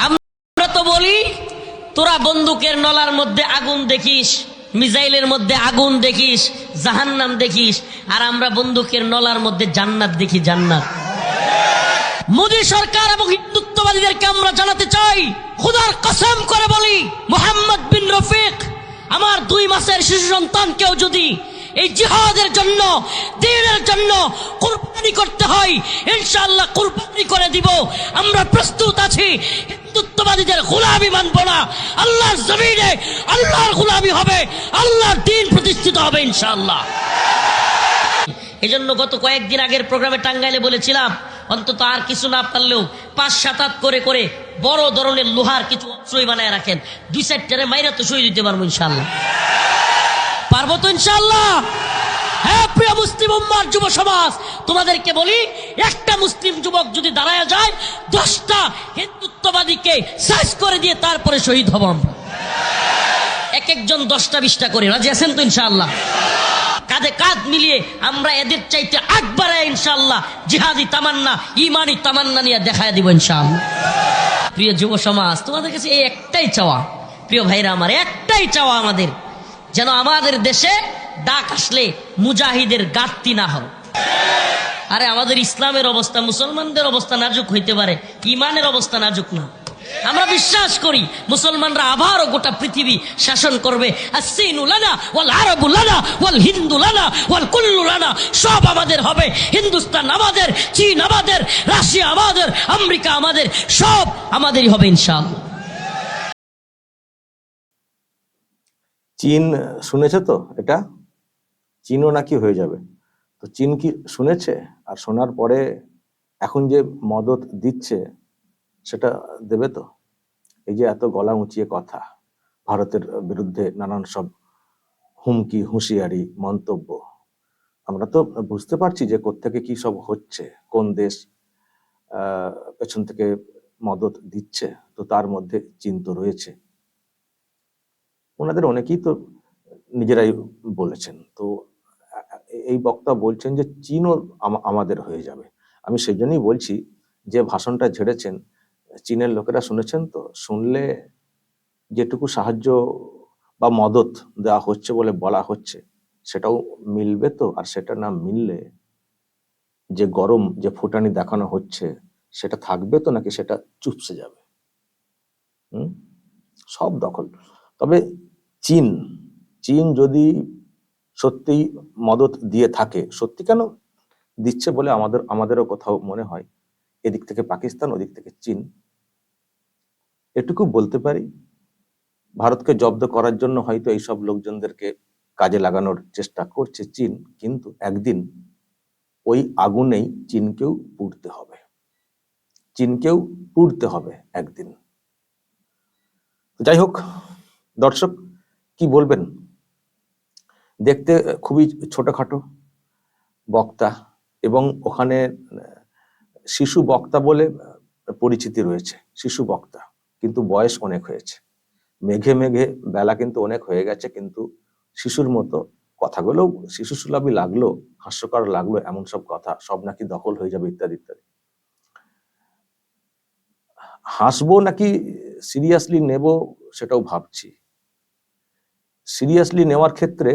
আমরা তো বলি, তোরা বন্দুকের নলার মধ্যে আগুন দেখিস, মিসাইলের মধ্যে আগুন দেখিস, জাহান্নাম দেখিস, আর আমরা বন্দুকের নলার মধ্যে জান্নাত দেখি জান্নাত। মোদী সরকার এবং হিন্দুত্ববাদীদেরকে আমরা জানাতে চাই, খুদার কসম করে বলি, মোহাম্মদ বিন রফিক, আমার দুই মাসের শিশু সন্তানকেও যদি এই জিহাদের জন্য, দিনের জন্য কুরবানি করতে হয়, ইনশাআল্লাহ কুরবানি করে দিব। আমরা প্রস্তুত আছি হিন্দুত্ববাদীদের গোলামি মানব না। আল্লাহর জমিনে আল্লাহর গোলামি হবে, আল্লাহর দিন প্রতিষ্ঠিত হবে ইনশাআল্লাহ। গত কয়েকদিন আগের প্রোগ্রামে টাঙ্গাইলে বলেছিলাম, অন্তত আর কিছু না পারলেও পাঁচ সাত আট করে করে বড় ধরনের লোহার কিছু অস্ত্রই বানায় রাখেন। দুই সাইডটারে মাইরা তো সই দিতে পারব ইনশাল্লাহ পারব তো ইনশাল্লাহ হ্যাঁ প্রিয় মুসলিম তোমাদেরকে বলি, একটা মুসলিম যুবক যদি দাঁড়ায় যায়, দশটা হিন্দুত্ববাদীকে করে দিয়ে তারপরে শহীদ এক একজন দশটা করে। তো কাঁধে কাঁধ মিলিয়ে আমরা এদের চাইতে আকবারে ইনশাআল্লাহ, জিহাদি তামান্না, ইমানি তামান্না নিয়ে দেখায় দিব, ইনশাআল্লাহ। প্রিয় যুব সমাজ, তোমাদের কাছে এই একটাই চাওয়া। প্রিয় ভাইরা আমার, একটাই চাওয়া আমাদের, যেন আমাদের দেশে ডাক আসলে মুজাহিদের গাত্তি না হয় আরে আমাদের ইসলামের অবস্থা, মুসলমানদের অবস্থা নাজুক হইতে পারে, ইমানের অবস্থা নাজুক না। আমরা বিশ্বাস করি মুসলমানরা আবারও গোটা পৃথিবী শাসন করবে। সব আমাদের হবে। হিন্দুস্তান আমাদের, চীন আমাদের, রাশিয়া আমাদের, আমেরিকা আমাদের, সব আমাদেরই হবে ইনশাআল্লাহ। চীন শুনেছে তো এটা? চীনও নাকি হয়ে যাবে। তো চীন কি শুনেছে? আর শোনার পরে এখন যে মদত দিচ্ছে, সেটা দেবে তো? এই যে এত গলা উঁচিয়ে কথা, ভারতের বিরুদ্ধে নানান সব হুমকি, হুঁশিয়ারি, মন্তব্য। আমরা তো বুঝতে পারছি যে কোত্থেকে কি সব হচ্ছে, কোন দেশ পেছন থেকে মদত দিচ্ছে। তো তার মধ্যে চীন তো রয়েছে। ওনাদের অনেকেই তো নিজেরাই বলেছেন। তো এই বক্তা বলছেন যে চীনও আমাদের হয়ে যাবে। আমি সেই জন্যই বলছি যে ভাষণটা ঝেড়েছেন, চীনের লোকেরা শুনেছেন তো, শুনলে যেটুকু সাহায্য বা মদত দেওয়া হচ্ছে বলে বলা হচ্ছে, সেটাও মিলবে তো, আর সেটা না মিললে যে গরম, যে ফুটানি দেখানো হচ্ছে, সেটা থাকবে তো নাকি সেটা চুপসে যাবে? হুম? সব দখল। তবে চীন চীন যদি সত্যিই মদত দিয়ে থাকে। সত্যি কেন দিচ্ছে বলে আমাদের, আমাদেরও কোথাও মনে হয়? এদিক থেকে পাকিস্তান, ওদিক থেকে চীন। এটুকু বলতে পারি, ভারতকে জব্দ করার জন্য হয়তো এইসব লোকজনদেরকে কাজে লাগানোর চেষ্টা করছে চীন, কিন্তু একদিন ওই আগুনেই চীনকেও পুড়তে হবে। চীনকেও পুড়তে হবে একদিন। যাই হোক, দর্শক, কি বলবেন? দেখতে খুবই ছোটখাটো বক্তা এবং ওখানে শিশু বক্তা বলে পরিচিতি রয়েছে, শিশু বক্তা। কিন্তু বয়স অনেক হয়েছে। মেঘে মেঘে বেলা কিন্তু অনেক হয়ে গেছে, কিন্তু শিশুর মতো কথাগুলো শিশু সুলভই লাগল, হাস্যকর লাগল, এমন সব কথা, সব নাকি দখল হয়ে যাবে ইত্যাদি ইত্যাদি। হাসবো নাকি সিরিয়াসলি নেব সেটাও ভাবছি। সিরিয়াসলি নেওয়ার ক্ষেত্রে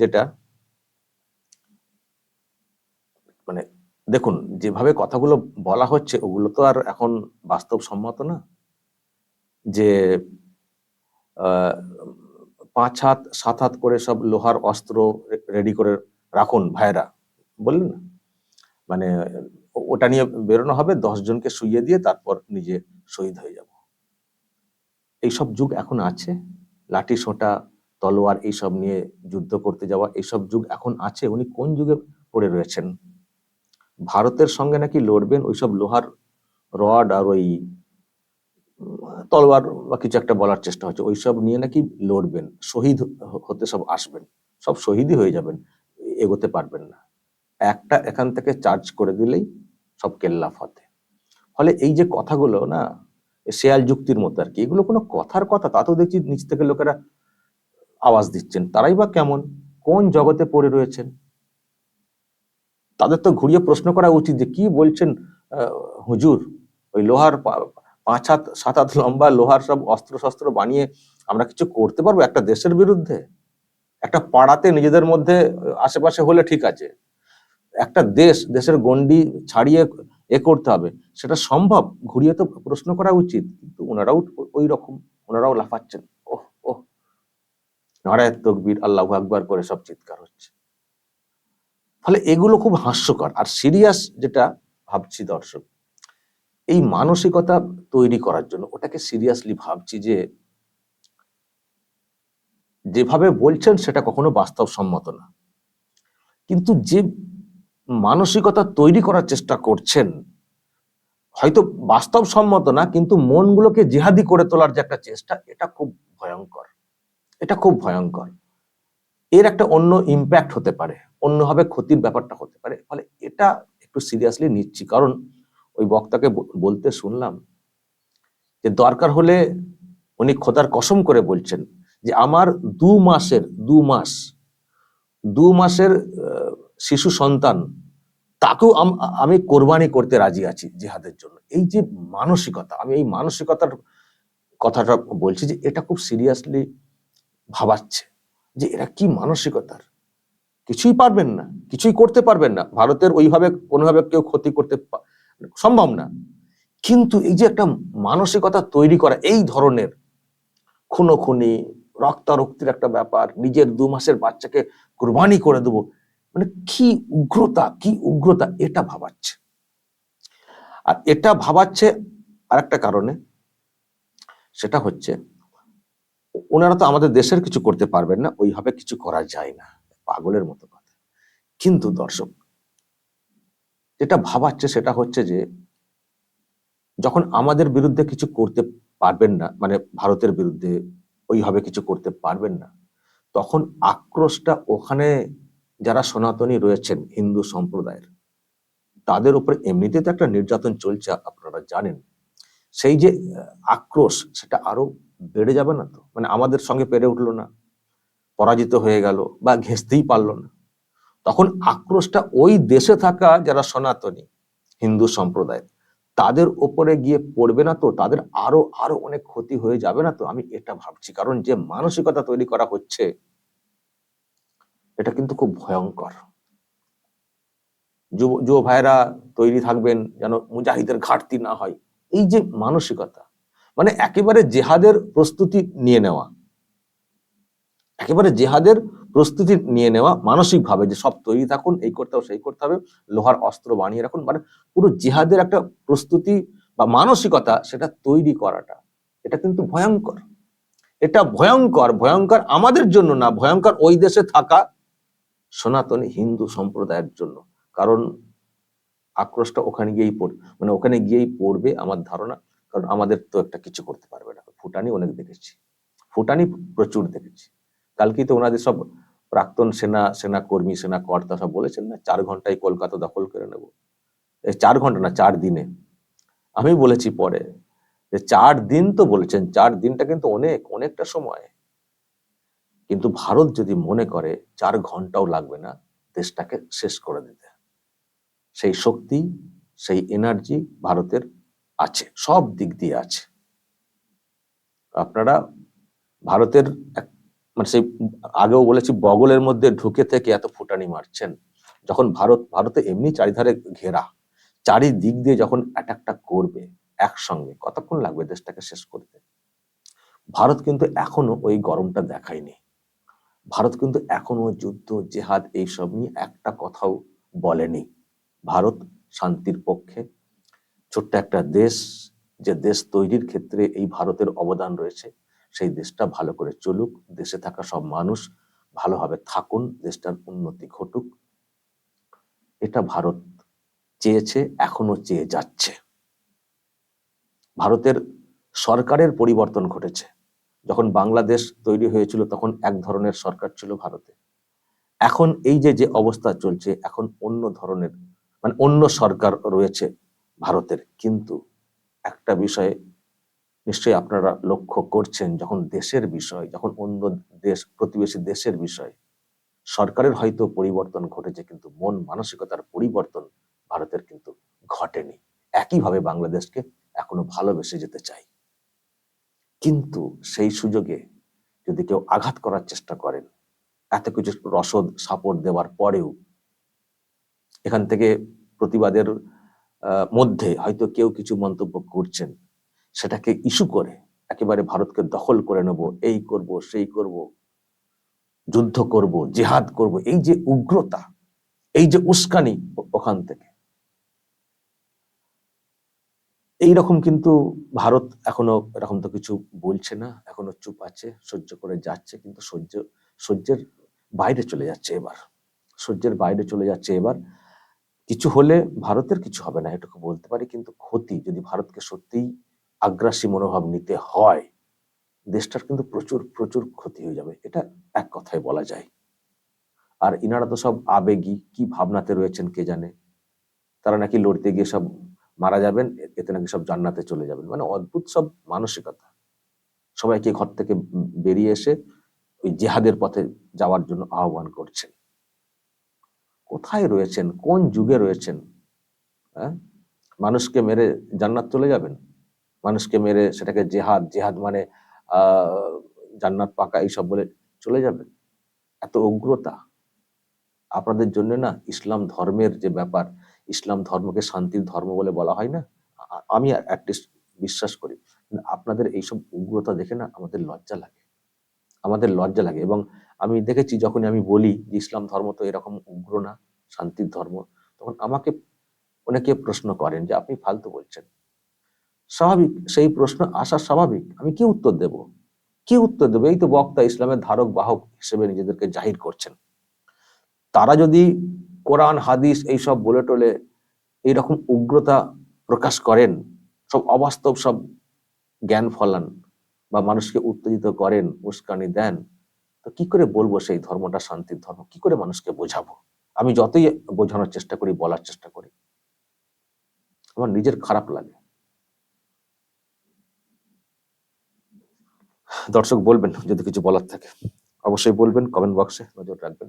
যেটা মানে দেখুন, যেভাবে কথাগুলো বলা হচ্ছে, ওগুলো তো আর এখন বাস্তবসম্মত না। যে পাঁচ হাত, সাত হাত করে সব লোহার অস্ত্র রেডি করে রাখুন ভাইরা বললেন না? মানে ওটা নিয়ে বেরোনো হবে জনকে শুইয়ে দিয়ে তারপর নিজে শহীদ হয়ে যাব। এইসব যুগ এখন আছে লাঠি সোঁটা তলোয়ার এইসব নিয়ে যুদ্ধ করতে যাওয়া, এইসব যুগ এখন আছে। উনি কোন যুগে পড়ে রয়েছেন? ভারতের সঙ্গে নাকি লড়বেন ওইসব লোহার রড আর ওই তলোয়ার বা কিছু একটা বলার চেষ্টা হচ্ছে। ওইসব নিয়ে নাকি লড়বেন, শহীদ হতে সব আসবেন, সব শহীদই হয়ে যাবেন, এগোতে পারবেন না। একটা এখান থেকে চার্জ করে দিলেই সব কেল্লা ফতে ফলে এই যে কথাগুলো না শেয়াল যুক্তির মতো আর কি, এগুলো কোনো কথার কথা, তা তো দেখছি নিচ থেকে লোকেরা আওয়াজ দিচ্ছেন। তারাই বা কেমন? কোন জগতে পড়ে রয়েছেন? তাদের তো ঘুরিয়ে প্রশ্ন করা উচিত যে কি বলছেন হুজুর? ওই লোহার পাঁচ হাত, সাত হাত লম্বা লোহার সব অস্ত্র শস্ত্র বানিয়ে আমরা কিছু করতে পারব একটা দেশের বিরুদ্ধে? একটা পাড়াতে নিজেদের মধ্যে আশেপাশে হলে ঠিক আছে। একটা দেশ, দেশের গন্ডি ছাড়িয়ে এ করতে হবে। সেটা সম্ভব? ঘুরিয়ে তো প্রশ্ন করা উচিত। কিন্তু ওনারাও ওই রকম ওনারাও লাফাচ্ছেন। নারায়ণ তকবীর, আল্লাহ আকবার করে সব চিৎকার হচ্ছে। ফলে এগুলো খুব হাস্যকর। আর সিরিয়াস যেটা ভাবছি দর্শক, এই মানসিকতা তৈরি করার জন্য ওটাকে সিরিয়াসলি ভাবছি যে, যেভাবে বলছেন সেটা কখনো বাস্তবসম্মত না। কিন্তু যে মানসিকতা তৈরি করার চেষ্টা করছেন, হয়তো বাস্তবসম্মত না, কিন্তু মনগুলোকে জিহাদি করে তোলার যে একটা চেষ্টা, এটা খুব ভয়ঙ্কর। এটা খুব ভয়ঙ্কর। এর একটা অন্য ইম্প্যাক্ট হতে পারে, অন্যভাবে ক্ষতির ব্যাপারটা হতে পারে। ফলে এটা একটু সিরিয়াসলি নিচ্ছি। কারণ ওই বক্তাকে বলতে শুনলাম যে দরকার হলে উনি খোদার কসম করে বলছেন যে আমার দু মাসের, দু মাস, দু মাসের শিশু সন্তান, তাকেও আমি কোরবানি করতে রাজি আছি জিহাদের জন্য। এই যে মানসিকতা, আমি এই মানসিকতার কথাটা বলছি যে এটা খুব সিরিয়াসলি ভাবাচ্ছে যে এরা কি মানসিকতার? কিছুই পারবেন না, কিছুই করতে পারবেন না। ভারতের ওইভাবে, কোনোভাবে কেউ ক্ষতি করতে সম্ভব না। কিন্তু এই যে একটা মানসিকতা তৈরি করা, এই ধরনের খুনোখুনি, রক্তারক্তির একটা ব্যাপার, নিজের দু মাসের বাচ্চাকে কুরবানি করে দেবো মানে কি উগ্রতা কি উগ্রতা, এটা ভাবাচ্ছে। আর এটা ভাবাচ্ছে আরেকটা কারণে, সেটা হচ্ছে ওনারা তো আমাদের দেশের কিছু করতে পারবেন না, ওইভাবে কিছু করা যায় না। পাগলের মতো কথা। কিন্তু দর্শক, যেটা ভাবাচ্ছে সেটা হচ্ছে যে, যখন আমাদের বিরুদ্ধে কিছু করতে পারবেন না মানে ভারতের বিরুদ্ধে ওইভাবে কিছু করতে পারবেন না, তখন আক্রোশটা ওখানে যারা সনাতনী রয়েছেন, হিন্দু সম্প্রদায়ের, তাদের উপরে এমনিতে তো একটা নির্যাতন চলছে, আপনারা জানেন। সেই যে আক্রোশ, সেটা আরও বেড়ে যাবে না তো? মানে আমাদের সঙ্গে পেরে উঠল না, পরাজিত হয়ে গেল বা ঘেঁচতেই পারল না। তখন আক্রোশটা ওই দেশে থাকা যারা সনাতনী, হিন্দু সম্প্রদায়, তাদের ওপরে গিয়ে পড়বে না তো? তাদের আরও আরও অনেক ক্ষতি হয়ে যাবে না তো? আমি এটা ভাবছি। কারণ যে মানসিকতা তৈরি করা হচ্ছে, এটা কিন্তু খুব ভয়ঙ্কর। যুব ভাইরা তৈরি থাকবেন যেন মুজাহিদের ঘাটতি না হয়। এই যে মানসিকতা মানে একেবারে জেহাদের প্রস্তুতি নিয়ে নেওয়া। একেবারে জেহাদের প্রস্তুতি নিয়ে নেওয়া মানসিক ভাবে যে সব তৈরি থাকুন, এই করতে হবে, সেই করতে হবে, লোহার অস্ত্র বানিয়ে রাখুন মানে পুরো জেহাদের একটা প্রস্তুতি বা মানসিকতা সেটা তৈরি করাটা। এটা কিন্তু ভয়ঙ্কর। এটা ভয়ঙ্কর ভয়ঙ্কর আমাদের জন্য না, ভয়ঙ্কর ওই দেশে থাকা সনাতনী হিন্দু সম্প্রদায়ের জন্য। কারণ আক্রোশটা ওখানে গিয়েই পড় মানে ওখানে গিয়েই পড়বে আমার ধারণা। কারণ আমাদের তো একটা কিছু করতে পারবে না। ফুটানি অনেক দেখেছি। ফুটানি প্রচুর দেখেছি। কালকেই তো ওনাদের সব প্রাক্তন সেনা সেনা কর্মী, সেনা কর্তা সব বলেছেন না, চার ঘন্টায় কলকাতা দখল করে নেব। এই চার ঘণ্টা না, চার দিনে। আমি বলেছি পরে যে চার দিন তো বলেছেন, চার দিনটা কিন্তু অনেক, অনেকটা সময়। কিন্তু ভারত যদি মনে করে চার ঘন্টাও লাগবে না, দেশটাকে শেষ করে দিতে। সেই শক্তি, সেই এনার্জি ভারতের আছে, সব দিক দিয়ে আছে। আপনারা ভারতের মানে সেই আগেও বলেছি, বগলের মধ্যে ঢুকে থেকে এত ফুটানি মারছেন। যখন ভারত, ভারতে এমনি চারিধারে ঘেরা, চারিদিক দিয়ে যখন অ্যাটাকটা করবে একসঙ্গে, কতক্ষণ লাগবে দেশটাকে শেষ করতে? ভারত কিন্তু এখনও ওই গরমটা দেখায়নি। ভারত কিন্তু এখনও যুদ্ধ, জেহাদ, এইসব নিয়ে একটা কথাও বলেনি। ভারত শান্তির পক্ষে ছোট্ট একটা দেশ, যে দেশ তৈরির ক্ষেত্রে এই ভারতের অবদান রয়েছে, সেই দেশটা ভালো করে চলুক, দেশে থাকা সব মানুষ ভালোভাবে থাকুন, দেশটার উন্নতি ঘটুক। এটা ভারত চেয়েছে, এখনও চেয়ে যাচ্ছে। ভারতের সরকারের পরিবর্তন ঘটেছে। যখন বাংলাদেশ তৈরি হয়েছিল, তখন এক ধরনের সরকার ছিল ভারতে। এখন এই যে যে অবস্থা চলছে, এখন অন্য ধরনের মানে অন্য সরকার রয়েছে ভারতের। কিন্তু একটা বিষয়ে নিশ্চয়ই আপনারা লক্ষ্য করছেন, যখন দেশের বিষয়, যখন অন্য দেশ, প্রতিবেশী দেশের বিষয়, সরকারের হয়তো পরিবর্তন ঘটেছে, কিন্তু মন মানসিকতার পরিবর্তন ভারতের কিন্তু ঘটেনি। একইভাবে বাংলাদেশকে এখনও ভালোবেসে যেতে চাই। কিন্তু সেই সুযোগে যদি কেউ আঘাত করার চেষ্টা করেন, এত কিছু রসদ সাপোর্ট দেওয়ার পরেও এখান থেকে প্রতিবাদের মধ্যে হয়তো কেউ কিছু মন্তব্য করছেন, সেটাকে ইস্যু করে, একেবারে ভারতকে দখল করে নেব, এই করব, সেই করব, যুদ্ধ করব, জেহাদ করব, এই যে উগ্রতা, এই যে উস্কানি ওখান থেকে। এই রকম কিন্তু ভারত এখনও এরকম তো কিছু বলছে না, এখনও চুপ আছে, সহ্য করে যাচ্ছে, কিন্তু সহ্য, সহ্যের বাইরে চলে যাচ্ছে এবার, সহ্যের বাইরে চলে যাচ্ছে এবার। কিছু হলে ভারতের কিছু হবে না, এটুকু বলতে পারি। কিন্তু ক্ষতি, যদি ভারতকে সত্যিই আগ্রাসী মনোভাব নিতে হয়, দেশটার কিন্তু প্রচুর প্রচুর ক্ষতি হয়ে যাবে, এটা এক কথায় বলা যায়। আর ইনারা তো সব আবেগী, কি ভাবনাতে রয়েছেন কে জানে? তারা নাকি লড়তে গিয়ে সব মারা যাবেন, এতে নাকি সব জান্নাতে চলে যাবেন। মানে অদ্ভুত সব মানসিকতা। সবাইকে ঘর থেকে বেরিয়ে এসে ওই জেহাদের পথে যাওয়ার জন্য আহ্বান করছেন। কোথায় রয়েছেন? কোন যুগে রয়েছেন? হ্যাঁ? মানুষকে মেরে জান্নাত চলে যাবেন। মানুষকে মেরে সেটাকে জেহাদ জেহাদ মানে জান্নাত পাকা এইসব বলে চলে যাবেন। এত উগ্রতা। আপনাদের জন্য না ইসলাম ধর্মের যে ব্যাপার, ইসলাম ধর্মকে শান্তির ধর্ম বলে বলা হয় না? আমি অ্যাটলিস্ট বিশ্বাস করি। আপনাদের এইসব উগ্রতা দেখে না আমাদের লজ্জা লাগে। আমাদের লজ্জা লাগে এবং আমি দেখেছি যখন আমি বলি যে ইসলাম ধর্ম তো এরকম উগ্র না, শান্তির ধর্ম, তখন আমাকে অনেকে প্রশ্ন করেন যে আপনি ফালতু বলছেন। স্বাভাবিক, সেই প্রশ্ন আসা স্বাভাবিক। আমি কি উত্তর দেব? কি উত্তর দেবো? এই তো বক্তা ইসলামের ধারক, বাহক হিসেবে নিজেদেরকে জাহির করছেন। তারা যদি কোরআন, হাদিস এইসব বলে টলে এইরকম উগ্রতা প্রকাশ করেন, সব অবাস্তব সব জ্ঞান ফলান বা মানুষকে উত্তেজিত করেন, উস্কানি দেন তো কি করে বলব সেই ধর্মটা, শান্তির ধর্ম? কি করে মানুষকে বোঝাবো? আমি যতই বোঝানোর চেষ্টা করি, বলার চেষ্টা করি, আমার নিজের খারাপ লাগে। দর্শক বলবেন, যদি কিছু বলার থাকে, অবশ্যই বলবেন কমেন্ট বক্সে নজর রাখবেন,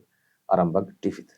আরামবাগ টিভিতে।